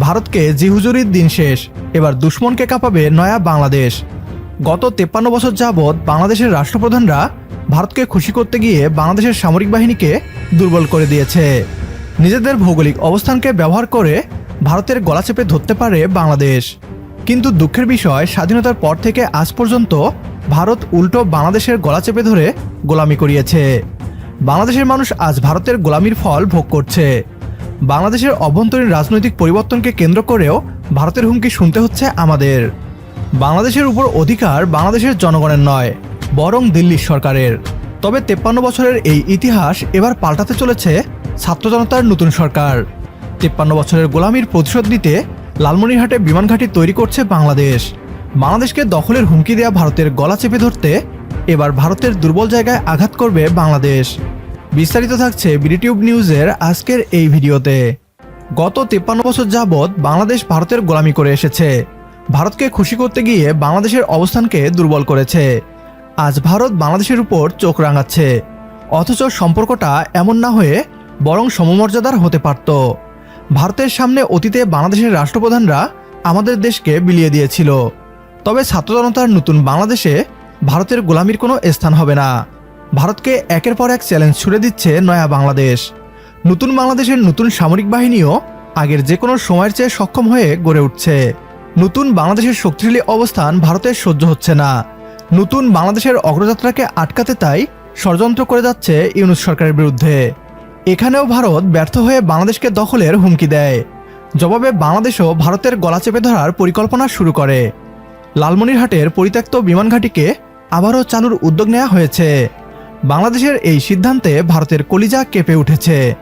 ভারতকে জিহুজুরির দিন শেষ। এবার দুশ্মনকে কাঁপাবে নয়া বাংলাদেশ। গত তেপ্পান্ন বছর যাবৎ বাংলাদেশের রাষ্ট্রপ্রধানরা ভারতকে খুশি করতে গিয়ে বাংলাদেশের সামরিক বাহিনীকে দুর্বল করে দিয়েছে। নিজেদের ভৌগোলিক অবস্থানকে ব্যবহার করে ভারতের গলা চেপে ধরতে পারে বাংলাদেশ। কিন্তু দুঃখের বিষয়, স্বাধীনতার পর থেকে আজ পর্যন্ত ভারত উল্টো বাংলাদেশের গলা চেপে ধরে গোলামি করিয়েছে। বাংলাদেশের মানুষ আজ ভারতের গোলামির ফল ভোগ করছে। বাংলাদেশের অভ্যন্তরীণ রাজনৈতিক পরিবর্তনকে কেন্দ্র করেও ভারতের হুমকি শুনতে হচ্ছে আমাদের। বাংলাদেশের উপর অধিকার বাংলাদেশের জনগণের নয়, বরং দিল্লির সরকারের। তবে তেপ্পান্ন বছরের এই ইতিহাস এবার পাল্টাতে চলেছে ছাত্র জনতার নতুন সরকার। তেপ্পান্ন বছরের গোলামির প্রতিশোধ নিতে লালমনিরহাটে বিমান ঘাঁটি তৈরি করছে বাংলাদেশ। বাংলাদেশকে দখলের হুমকি দেওয়া ভারতের গলা চেপে ধরতে এবার ভারতের দুর্বল জায়গায় আঘাত করবে বাংলাদেশ। বিস্তারিত থাকছে বিডিটিউব নিউজের আজকের এই ভিডিওতে। গত তেপ্পান্ন বছর যাবৎ বাংলাদেশ ভারতের গোলামি করে এসেছে। ভারতকে খুশি করতে গিয়ে বাংলাদেশের অবস্থানকে দুর্বল করেছে। আজ ভারত বাংলাদেশের উপর চোখ রাঙাচ্ছে। অথচ সম্পর্কটা এমন না হয়ে বরং সমমর্যাদার হতে পারত। ভারতের সামনে অতীতে বাংলাদেশের রাষ্ট্রপ্রধানরা আমাদের দেশকে বিলিয়ে দিয়েছিল। তবে ছাত্র জনতার নতুন বাংলাদেশে ভারতের গোলামির কোনো স্থান হবে না। ভারতকে একের পর এক চ্যালেঞ্জ ছুড়ে দিচ্ছে নয়া বাংলাদেশ। নতুন বাংলাদেশের নতুন সামরিক বাহিনীও আগের যে কোনো সময়ের চেয়ে সক্ষম হয়ে গড়ে উঠছে। নতুন বাংলাদেশের শক্তিশালী অবস্থান ভারতের সহ্য হচ্ছে না। নতুন বাংলাদেশের অগ্রযাত্রাকে আটকাতে তাই ষড়যন্ত্র করে যাচ্ছে ইউনুস সরকারের বিরুদ্ধে। এখানেও ভারত ব্যর্থ হয়ে বাংলাদেশকে দখলের হুমকি দেয়। জবাবে বাংলাদেশও ভারতের গলা চেপে ধরার পরিকল্পনা শুরু করে। লালমনিরহাটের পরিত্যক্ত বিমান ঘাঁটিকে আবারও চালুর উদ্যোগ নেওয়া হয়েছে। বাংলাদেশের এই সিদ্ধান্তে ভারতের কলিজা কেঁপে উঠেছে।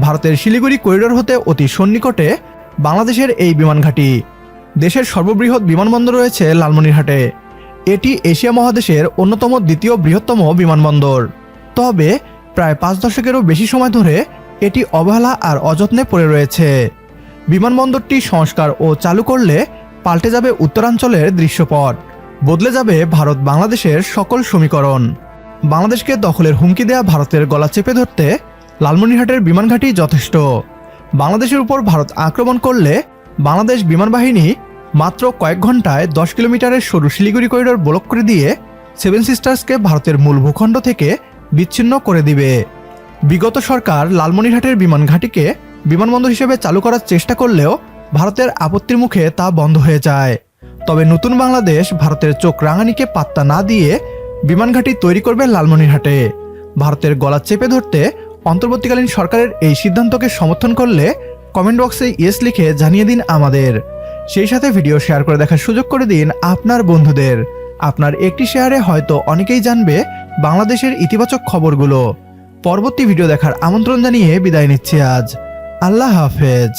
ভারতের শিলিগুড়ি করিডোর হতে অতি সন্নিকটে বাংলাদেশের এই বিমান ঘাঁটি। দেশের সর্ববৃহৎ বিমানবন্দর রয়েছে লালমনিরহাটে। এটি এশিয়া মহাদেশের অন্যতম দ্বিতীয় বৃহত্তম বিমানবন্দর। তবে প্রায় পাঁচ দশকেরও বেশি সময় ধরে এটি অবহেলা আর অযত্নে পড়ে রয়েছে। বিমানবন্দরটি সংস্কার ও চালু করলে পাল্টে যাবে উত্তরাঞ্চলের দৃশ্যপট। বদলে যাবে ভারত বাংলাদেশের সকল সমীকরণ। বাংলাদেশকে দখলের হুমকি দেয়া ভারতের গলা চেপে ধরতে লালমনিরহাটের বিমান ঘাঁটি যথেষ্ট। বাংলাদেশের উপর ভারত আক্রমণ করলে বাংলাদেশ বিমান বাহিনী মাত্র কয়েক ঘন্টায় দশ কিলোমিটারের সরু শিলিগুড়ি করিডোর ব্লক করে দিয়ে সেভেন সিস্টার্সকে ভারতের মূল ভূখণ্ড থেকে বিচ্ছিন্ন করে দিবে। বিগত সরকার লালমনিরহাটের বিমান ঘাঁটিকে বিমানবন্দর হিসেবে চালু করার চেষ্টা করলেও ভারতের আপত্তির মুখে তা বন্ধ হয়ে যায়। তবে নতুন বাংলাদেশ ভারতের চোখ রাঙানিকে পাত্তা না দিয়ে বিমান ঘাঁটি তৈরি করবে লালমনিরহাটে। ভারতের গলা চেপে ধরতে অন্তর্বর্তীকালীন সরকারের এই সিদ্ধান্তকে সমর্থন করলে কমেন্ট বক্সে ইয়েস লিখে জানিয়ে দিন আমাদের। সেই সাথে ভিডিও শেয়ার করে দেখার সুযোগ করে দিন আপনার বন্ধুদের। আপনার একটি শেয়ারে হয়তো অনেকেই জানবে বাংলাদেশের ইতিবাচক খবরগুলো। পরবর্তী ভিডিও দেখার আমন্ত্রণ জানিয়ে বিদায় নিচ্ছি আজ। আল্লাহ হাফেজ।